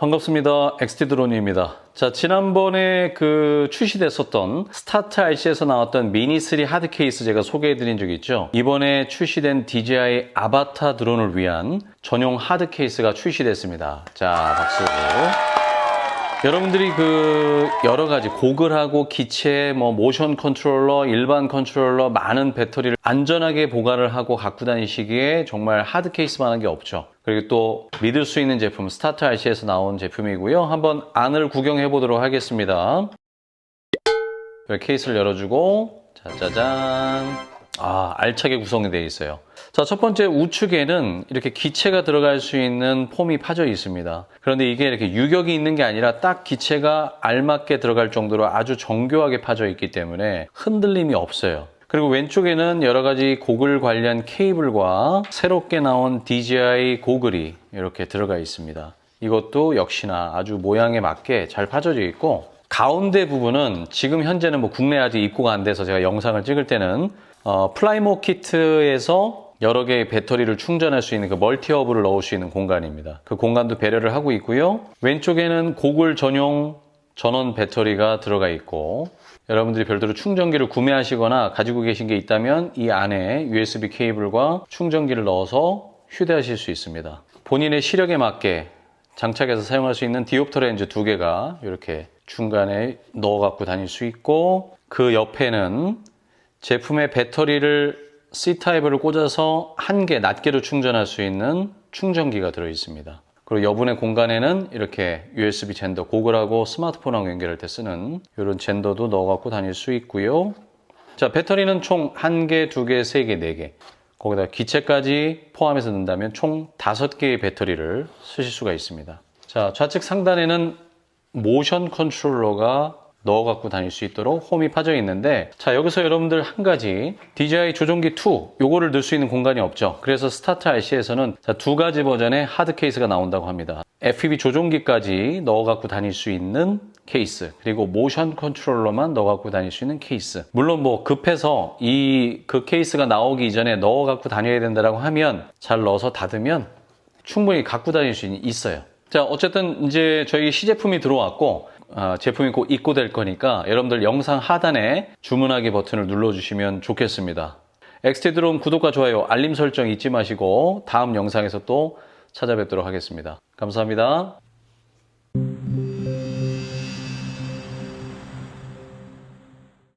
반갑습니다. 엑스티 드론입니다. 자, 지난번에 그 출시됐었던 스타트 RC에서 나왔던 미니3 하드 케이스 제가 소개해드린 적이 있죠. 이번에 출시된 DJI 아바타 드론을 위한 전용 하드 케이스가 출시됐습니다. 자, 박수. 여러분들이 그 여러 가지 고글하고 기체, 뭐 모션 컨트롤러, 일반 컨트롤러 많은 배터리를 안전하게 보관을 하고 갖고 다니시기에 정말 하드 케이스만한 게 없죠. 그리고 또 믿을 수 있는 제품 스타트 RC에서 나온 제품이고요. 한번 안을 구경해 보도록 하겠습니다. 케이스를 열어주고 짜자잔. 아, 알차게 구성이 되어 있어요. 자, 첫 번째 우측에는 이렇게 기체가 들어갈 수 있는 폼이 파져 있습니다. 그런데 이게 이렇게 유격이 있는 게 아니라 딱 기체가 알맞게 들어갈 정도로 아주 정교하게 파져 있기 때문에 흔들림이 없어요. 그리고 왼쪽에는 여러 가지 고글 관련 케이블과 새롭게 나온 DJI 고글이 이렇게 들어가 있습니다. 이것도 역시나 아주 모양에 맞게 잘 파져져 있고 가운데 부분은 지금 현재는 뭐 국내 아직 입고가 안 돼서 제가 영상을 찍을 때는 어, 플라이모 키트에서 여러 개의 배터리를 충전할 수 있는 그 멀티허브를 넣을 수 있는 공간입니다. 그 공간도 배려를 하고 있고요. 왼쪽에는 고글 전용 전원 배터리가 들어가 있고 여러분들이 별도로 충전기를 구매하시거나 가지고 계신 게 있다면 이 안에 USB 케이블과 충전기를 넣어서 휴대하실 수 있습니다. 본인의 시력에 맞게 장착해서 사용할 수 있는 디옵터 렌즈 두 개가 이렇게 중간에 넣어 갖고 다닐 수 있고 그 옆에는 제품의 배터리를 C타입을 꽂아서 한개 낱개로 충전할 수 있는 충전기가 들어 있습니다. 그리고 여분의 공간에는 이렇게 USB 젠더, 고글하고 스마트폰하고 연결할 때 쓰는 이런 젠더도 넣어갖고 다닐 수 있고요. 자, 배터리는 총한 개, 두 개, 세 개, 네 개. 거기다 기체까지 포함해서 넣는다면 총 다섯 개의 배터리를 쓰실 수가 있습니다. 자, 좌측 상단에는 모션 컨트롤러가 넣어 갖고 다닐 수 있도록 홈이 파져 있는데 자 여기서 여러분들 한 가지. DJI 조종기 2 요거를 넣을 수 있는 공간이 없죠. 그래서 스타트 RC에서는 자, 두 가지 버전의 하드 케이스가 나온다고 합니다. FPV 조종기까지 넣어 갖고 다닐 수 있는 케이스 그리고 모션 컨트롤러만 넣어 갖고 다닐 수 있는 케이스. 물론 뭐 급해서 이 그 케이스가 나오기 이전에 넣어 갖고 다녀야 된다라고 하면 잘 넣어서 닫으면 충분히 갖고 다닐 수 있어요. 자 어쨌든 이제 저희 시제품이 들어왔고 어, 제품이 곧 입고될 거니까 여러분들 영상 하단에 주문하기 버튼을 눌러주시면 좋겠습니다. 엑스테드롬 구독과 좋아요, 알림 설정 잊지 마시고 다음 영상에서 또 찾아뵙도록 하겠습니다. 감사합니다.